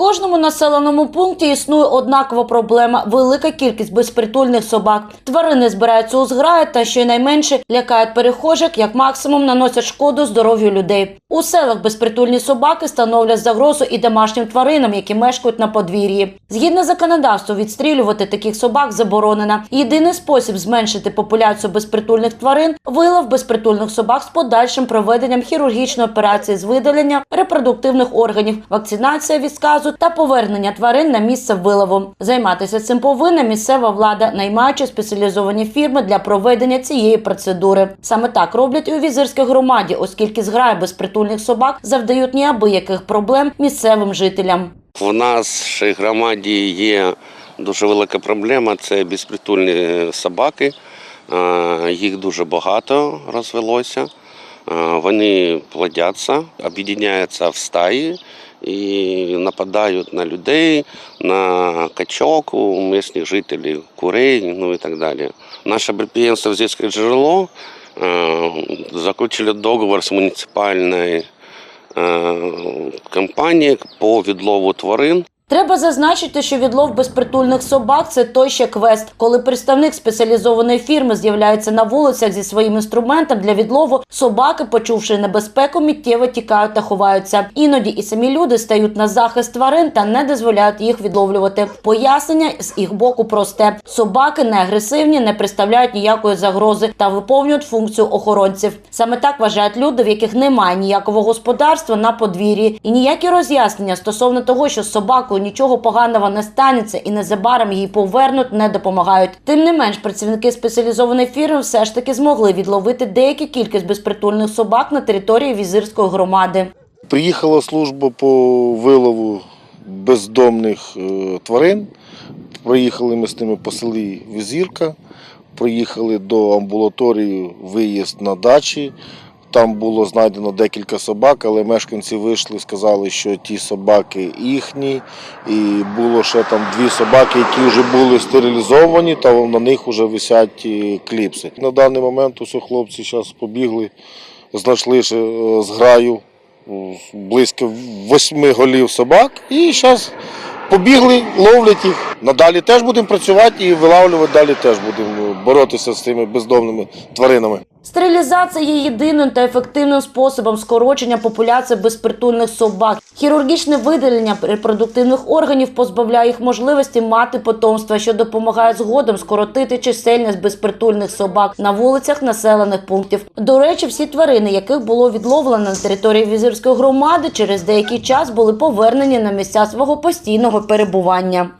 кожному населеному пункті існує однакова проблема велика кількість безпритульних собак. Тварини збираються у зграї та щонайменше лякають перехожих, як максимум наносять шкоду здоров'ю людей. У селах безпритульні собаки становлять загрозу і домашнім тваринам, які мешкають на подвір'ї. Згідно законодавству, відстрілювати таких собак заборонено. Єдиний спосіб зменшити популяцію безпритульних тварин вилов безпритульних собак з подальшим проведенням хірургічної операції з видалення репродуктивних органів, вакцинація від сказу та повернення тварин на місце вилову. Займатися цим повинна місцева влада, наймаючи спеціалізовані фірми для проведення цієї процедури. Саме так роблять і у візирській громаді, оскільки зграї безпритульних собак завдають неабияких проблем місцевим жителям. В нашій громаді є дуже велика проблема це безпритульні собаки. Їх дуже багато розвелося. Вони плодяться, об'єднаються в стаї і нападають на людей, на качок, у місцевих жителів, курей, ну і так далі. Наше підприємство «Зірське джерело е, заключили договор з муніципальною е, компанією по відлову тварин. Треба зазначити, що відлов безпритульних собак це той ще квест, коли представник спеціалізованої фірми з'являється на вулицях зі своїм інструментом для відлову. Собаки, почувши небезпеку, миттєво тікають та ховаються. Іноді і самі люди стають на захист тварин та не дозволяють їх відловлювати. Пояснення з їх боку просте: собаки не агресивні, не представляють ніякої загрози та виповнюють функцію охоронців. Саме так вважають люди, в яких немає ніякого господарства на подвір'ї, і ніякі роз'яснення стосовно того, що з собакою нічого поганого не станеться і незабаром її повернуть, не допомагають. Тим не менш, працівники спеціалізованої фірми все ж таки змогли відловити деяку кількість безпритульних собак на території візирської громади. Приїхала служба по вилову бездомних е, тварин. Проїхали ми з ними по селі Візірка, приїхали до амбулаторії, виїзд на дачі. Там було знайдено декілька собак, але мешканці вийшли, сказали, що ті собаки їхні. І було ще там дві собаки, які вже були стерилізовані, та на них вже висять е, кліпси. На даний момент усе хлопці зараз побігли, знайшли ще е, зграю близько восьми голів собак. І зараз побігли, ловлять їх. Надалі теж будемо працювати і вилавлювати далі теж будемо боротися з цими бездомними тваринами. Стерилізація є єдиним та ефективним способом скорочення популяції безпритульних собак. Хірургічне видалення репродуктивних органів позбавляє їх можливості мати потомство, що допомагає згодом скоротити чисельність безпритульних собак на вулицях населених пунктів. До речі, всі тварини, яких було відловлено на території візирської громади, через деякий час були повернені на місця свого постійного перебування.